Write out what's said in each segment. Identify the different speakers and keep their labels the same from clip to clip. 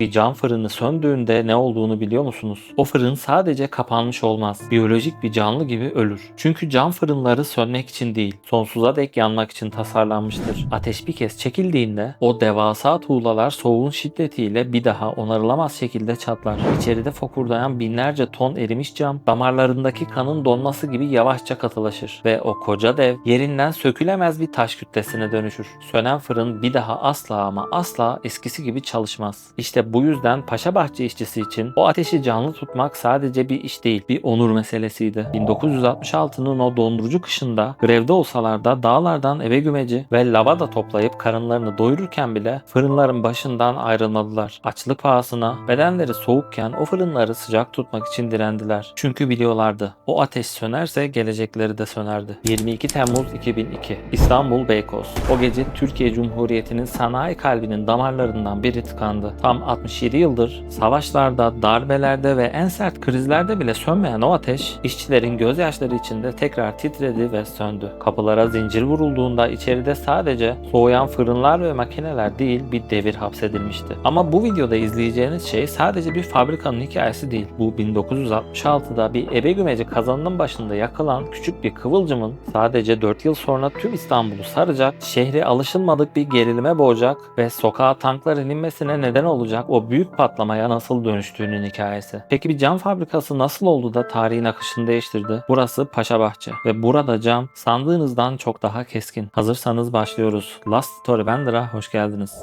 Speaker 1: Bir cam fırını söndüğünde ne olduğunu biliyor musunuz? O fırın sadece kapanmış olmaz. Biyolojik bir canlı gibi ölür. Çünkü cam fırınları sönmek için değil, sonsuza dek yanmak için tasarlanmıştır. Ateş bir kez çekildiğinde o devasa tuğlalar soğuğun şiddetiyle bir daha onarılamaz şekilde çatlar. İçeride fokurdayan binlerce ton erimiş cam, damarlarındaki kanın donması gibi yavaşça katılaşır ve o koca dev yerinden sökülemez bir taş kütlesine dönüşür. Sönen fırın bir daha asla ama asla eskisi gibi çalışmaz. İşte bu yüzden Paşabahçe işçisi için o ateşi canlı tutmak sadece bir iş değil, bir onur meselesiydi. 1966'nın o dondurucu kışında grevde olsalar da dağlardan eve gümeci ve lavada toplayıp karınlarını doyururken bile fırınların başından ayrılmadılar. Açlık pahasına bedenleri soğukken o fırınları sıcak tutmak için direndiler. Çünkü biliyorlardı o ateş sönerse gelecekleri de sönerdi. 22 Temmuz 2002 İstanbul Beykoz. O gece Türkiye Cumhuriyeti'nin sanayi kalbinin damarlarından biri tıkandı. Tam 67 yıldır savaşlarda, darbelerde ve en sert krizlerde bile sönmeyen o ateş işçilerin gözyaşları içinde tekrar titredi ve söndü. Kapılara zincir vurulduğunda içeride sadece soğuyan fırınlar ve makineler değil bir devir hapsedilmişti. Ama bu videoda izleyeceğiniz şey sadece bir fabrikanın hikayesi değil. Bu 1966'da bir ebe gümeci kazanının başında yakılan küçük bir kıvılcımın sadece 4 yıl sonra tüm İstanbul'u saracak, şehri alışılmadık bir gerilime boğacak ve sokağa tankların inmesine neden olacak o büyük patlamaya nasıl dönüştüğünün hikayesi. Peki bir cam fabrikası nasıl oldu da tarihin akışını değiştirdi? Burası Paşabahçe ve burada cam sandığınızdan çok daha keskin. Hazırsanız başlıyoruz. Last Story Bender'a hoş geldiniz.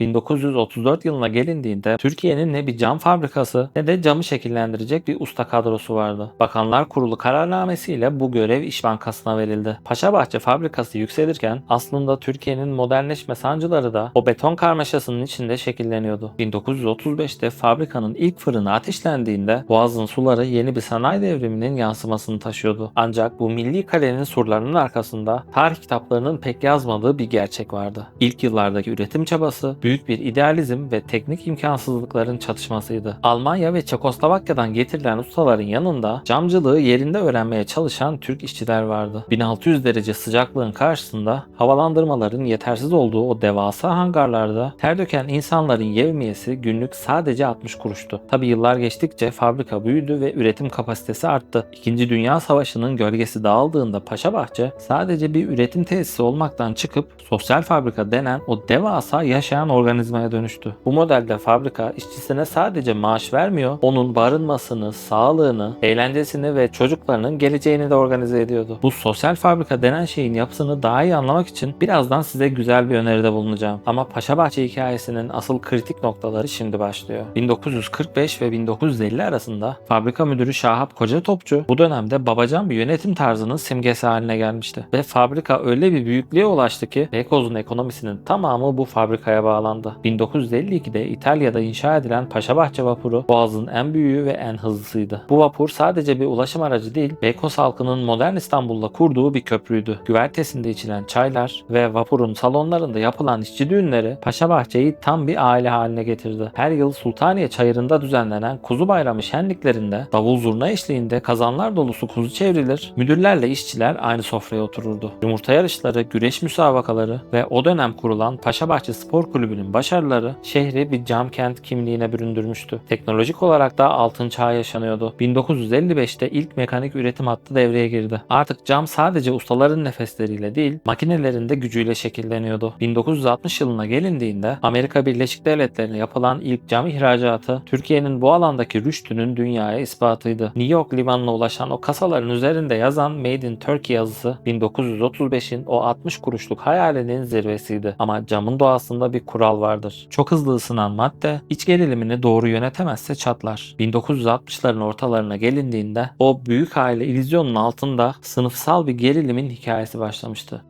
Speaker 1: 1934 yılına gelindiğinde Türkiye'nin ne bir cam fabrikası ne de camı şekillendirecek bir usta kadrosu vardı. Bakanlar Kurulu kararnamesiyle bu görev İş Bankası'na verildi. Paşabahçe fabrikası yükselirken aslında Türkiye'nin modernleşme sancıları da o beton karmaşasının içinde şekilleniyordu. 1935'te fabrikanın ilk fırını ateşlendiğinde Boğaz'ın suları yeni bir sanayi devriminin yansımasını taşıyordu. Ancak bu milli kalenin surlarının arkasında tarih kitaplarının pek yazmadığı bir gerçek vardı. İlk yıllardaki üretim çabası büyük bir idealizm ve teknik imkansızlıkların çatışmasıydı. Almanya ve Çekoslovakya'dan getirilen ustaların yanında camcılığı yerinde öğrenmeye çalışan Türk işçiler vardı. 1600 derece sıcaklığın karşısında havalandırmaların yetersiz olduğu o devasa hangarlarda ter döken insanların yevmiyesi günlük sadece 60 kuruştu. Tabi yıllar geçtikçe fabrika büyüdü ve üretim kapasitesi arttı. İkinci Dünya Savaşı'nın gölgesi dağıldığında Paşabahçe sadece bir üretim tesisi olmaktan çıkıp sosyal fabrika denen o devasa yaşayan organizmaya dönüştü. Bu modelde fabrika işçisine sadece maaş vermiyor, onun barınmasını, sağlığını, eğlencesini ve çocuklarının geleceğini de organize ediyordu. Bu sosyal fabrika denen şeyin yapısını daha iyi anlamak için birazdan size güzel bir öneride bulunacağım. Ama Paşabahçe hikayesinin asıl kritik noktaları şimdi başlıyor. 1945 ve 1950 arasında fabrika müdürü Şahap Koca Topçu bu dönemde babacan bir yönetim tarzının simgesi haline gelmişti. Ve fabrika öyle bir büyüklüğe ulaştı ki Beykoz'un ekonomisinin tamamı bu fabrikaya bağlandı. 1952'de İtalya'da inşa edilen Paşabahçe vapuru Boğaz'ın en büyüğü ve en hızlısıydı. Bu vapur sadece bir ulaşım aracı değil, Beykoz halkının modern İstanbul'da kurduğu bir köprüydü. Güvertesinde içilen çaylar ve vapurun salonlarında yapılan işçi düğünleri Paşabahçe'yi tam bir aile haline getirdi. Her yıl Sultaniye Çayırı'nda düzenlenen Kuzu Bayramı şenliklerinde davul zurna eşliğinde kazanlar dolusu kuzu çevrilir, müdürlerle işçiler aynı sofraya otururdu. Yumurta yarışları, güreş müsabakaları ve o dönem kurulan Paşabahçe Spor Kulübü'nün başarıları şehri bir cam kent kimliğine büründürmüştü. Teknolojik olarak da altın çağ yaşanıyordu. 1955'te ilk mekanik üretim hattı devreye girdi. Artık cam sadece ustaların nefesleriyle değil, makinelerin de gücüyle şekilleniyordu. 1960 yılına gelindiğinde Amerika Birleşik Devletleri'ne yapılan ilk cam ihracatı Türkiye'nin bu alandaki rüştünün dünyaya ispatıydı. New York limanına ulaşan o kasaların üzerinde yazan Made in Turkey yazısı 1935'in o 60 kuruşluk hayalinin zirvesiydi. Ama camın doğasında bir kural vardır. Çok hızlı ısınan madde iç gerilimini doğru yönetemezse çatlar. 1960'ların ortalarına gelindiğinde o büyük aile illüzyonun altında sınıfsal bir gerilimin hikayesi başlamıştı.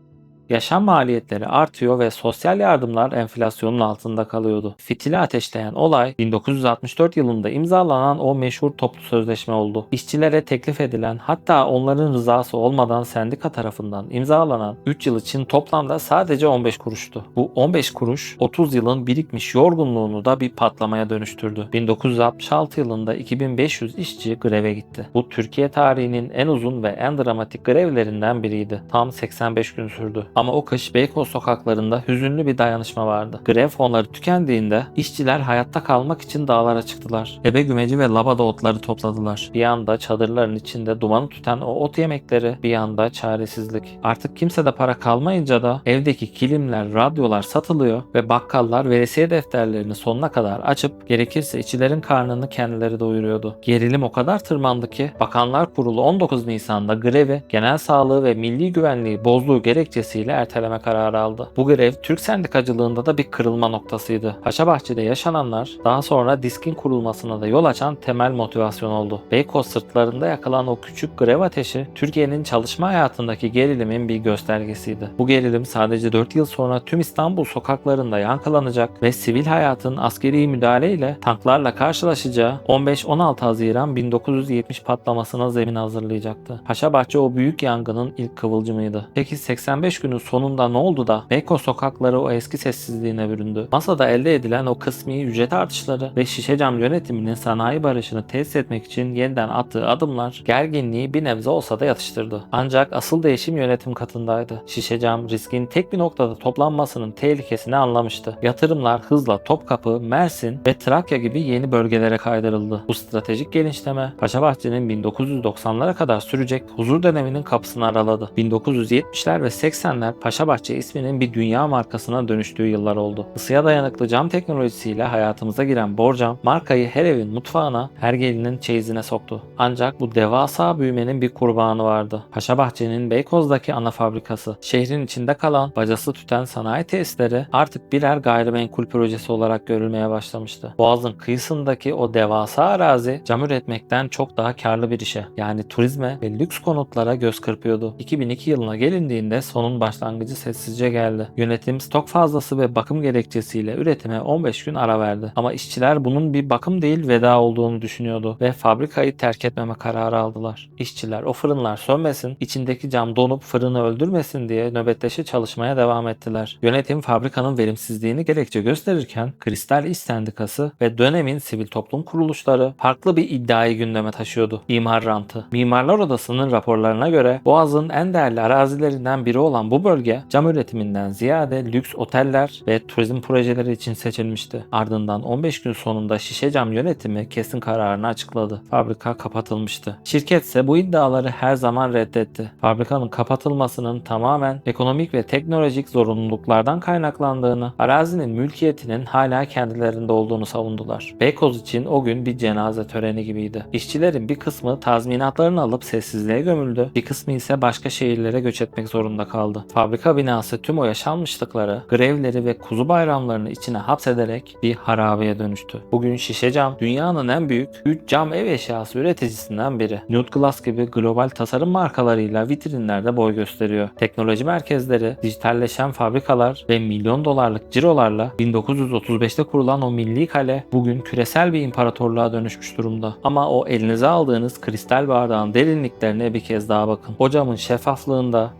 Speaker 1: Yaşam maliyetleri artıyor ve sosyal yardımlar enflasyonun altında kalıyordu. Fitili ateşleyen olay 1964 yılında imzalanan o meşhur toplu sözleşme oldu. İşçilere teklif edilen hatta onların rızası olmadan sendika tarafından imzalanan 3 yıl için toplamda sadece 15 kuruştu. Bu 15 kuruş 30 yılın birikmiş yorgunluğunu da bir patlamaya dönüştürdü. 1966 yılında 2500 işçi greve gitti. Bu Türkiye tarihinin en uzun ve en dramatik grevlerinden biriydi. Tam 85 gün sürdü. Ama o kış Beykoz sokaklarında hüzünlü bir dayanışma vardı. Grev fonları tükendiğinde işçiler hayatta kalmak için dağlara çıktılar. Ebe gümeci ve labada otları topladılar. Bir yanda çadırların içinde dumanı tüten o ot yemekleri, bir yanda çaresizlik. Artık kimsede para kalmayınca da evdeki kilimler, radyolar satılıyor ve bakkallar veresiye defterlerini sonuna kadar açıp gerekirse işçilerin karnını kendileri doyuruyordu. Gerilim o kadar tırmandı ki Bakanlar Kurulu 19 Nisan'da grevi genel sağlığı ve milli güvenliği bozduğu gerekçesiyle erteleme kararı aldı. Bu grev Türk sendikacılığında da bir kırılma noktasıydı. Paşabahçe'de yaşananlar daha sonra diskin kurulmasına da yol açan temel motivasyon oldu. Beykoz sırtlarında yakılan o küçük grev ateşi Türkiye'nin çalışma hayatındaki gerilimin bir göstergesiydi. Bu gerilim sadece 4 yıl sonra tüm İstanbul sokaklarında yankılanacak ve sivil hayatın askeri müdahaleyle tanklarla karşılaşacağı 15-16 Haziran 1970 patlamasına zemin hazırlayacaktı. Paşabahçe o büyük yangının ilk kıvılcımıydı. Peki 85 günün sonunda ne oldu da Beykoz sokakları o eski sessizliğine büründü? Masada elde edilen o kısmi ücret artışları ve Şişecam yönetiminin sanayi barışını tesis etmek için yeniden attığı adımlar gerginliği bir nebze olsa da yatıştırdı. Ancak asıl değişim yönetim katındaydı. Şişecam riskin tek bir noktada toplanmasının tehlikesini anlamıştı. Yatırımlar hızla Topkapı, Mersin ve Trakya gibi yeni bölgelere kaydırıldı. Bu stratejik genişleme Paşabahçe'nin 1990'lara kadar sürecek huzur döneminin kapısını araladı. 1970'ler ve 80'ler Paşabahçe isminin bir dünya markasına dönüştüğü yıllar oldu. Isıya dayanıklı cam teknolojisiyle hayatımıza giren Borcam markayı her evin mutfağına, her gelinin çeyizine soktu. Ancak bu devasa büyümenin bir kurbanı vardı. Paşabahçe'nin Beykoz'daki ana fabrikası. Şehrin içinde kalan bacası tüten sanayi tesisleri artık birer gayrimenkul projesi olarak görülmeye başlamıştı. Boğaz'ın kıyısındaki o devasa arazi cam üretmekten çok daha karlı bir işe yani turizme ve lüks konutlara göz kırpıyordu. 2002 yılına gelindiğinde sonun başlangıcı sessizce geldi. Yönetim stok fazlası ve bakım gerekçesiyle üretime 15 gün ara verdi. Ama işçiler bunun bir bakım değil veda olduğunu düşünüyordu ve fabrikayı terk etmeme kararı aldılar. İşçiler o fırınlar sönmesin, içindeki cam donup fırını öldürmesin diye nöbetleşe çalışmaya devam ettiler. Yönetim fabrikanın verimsizliğini gerekçe gösterirken Kristal İş Sendikası ve dönemin sivil toplum kuruluşları farklı bir iddiayı gündeme taşıyordu. İmar rantı. Mimarlar Odası'nın raporlarına göre Boğaz'ın en değerli arazilerinden biri olan bu bölge cam üretiminden ziyade lüks oteller ve turizm projeleri için seçilmişti. Ardından 15 gün sonunda Şişe Cam yönetimi kesin kararını açıkladı. Fabrika kapatılmıştı. Şirket ise bu iddiaları her zaman reddetti. Fabrikanın kapatılmasının tamamen ekonomik ve teknolojik zorunluluklardan kaynaklandığını, arazinin mülkiyetinin hala kendilerinde olduğunu savundular. Beykoz için o gün bir cenaze töreni gibiydi. İşçilerin bir kısmı tazminatlarını alıp sessizliğe gömüldü, bir kısmı ise başka şehirlere göç etmek zorunda kaldı. Fabrika binası tüm o yaşanmışlıkları, grevleri ve kuzu bayramlarını içine hapsederek bir harabeye dönüştü. Bugün şişe cam dünyanın en büyük 3 cam ev eşyası üreticisinden biri. Nude Glass gibi global tasarım markalarıyla vitrinlerde boy gösteriyor. Teknoloji merkezleri, dijitalleşen fabrikalar ve milyon dolarlık cirolarla 1935'te kurulan o milli kale bugün küresel bir imparatorluğa dönüşmüş durumda. Ama o elinize aldığınız kristal bardağın derinliklerine bir kez daha bakın. O camın şeffaflığında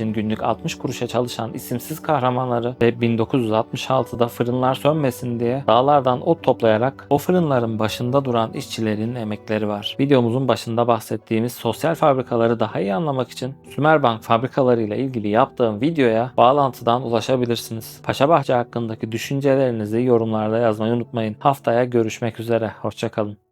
Speaker 1: 1935'in günlük 60 kuruşa çalışan isimsiz kahramanları ve 1966'da fırınlar sönmesin diye dağlardan ot toplayarak o fırınların başında duran işçilerin emekleri var. Videomuzun başında bahsettiğimiz sosyal fabrikaları daha iyi anlamak için Sümerbank fabrikalarıyla ilgili yaptığım videoya bağlantıdan ulaşabilirsiniz. Paşabahçe hakkındaki düşüncelerinizi yorumlarda yazmayı unutmayın. Haftaya görüşmek üzere. Hoşçakalın.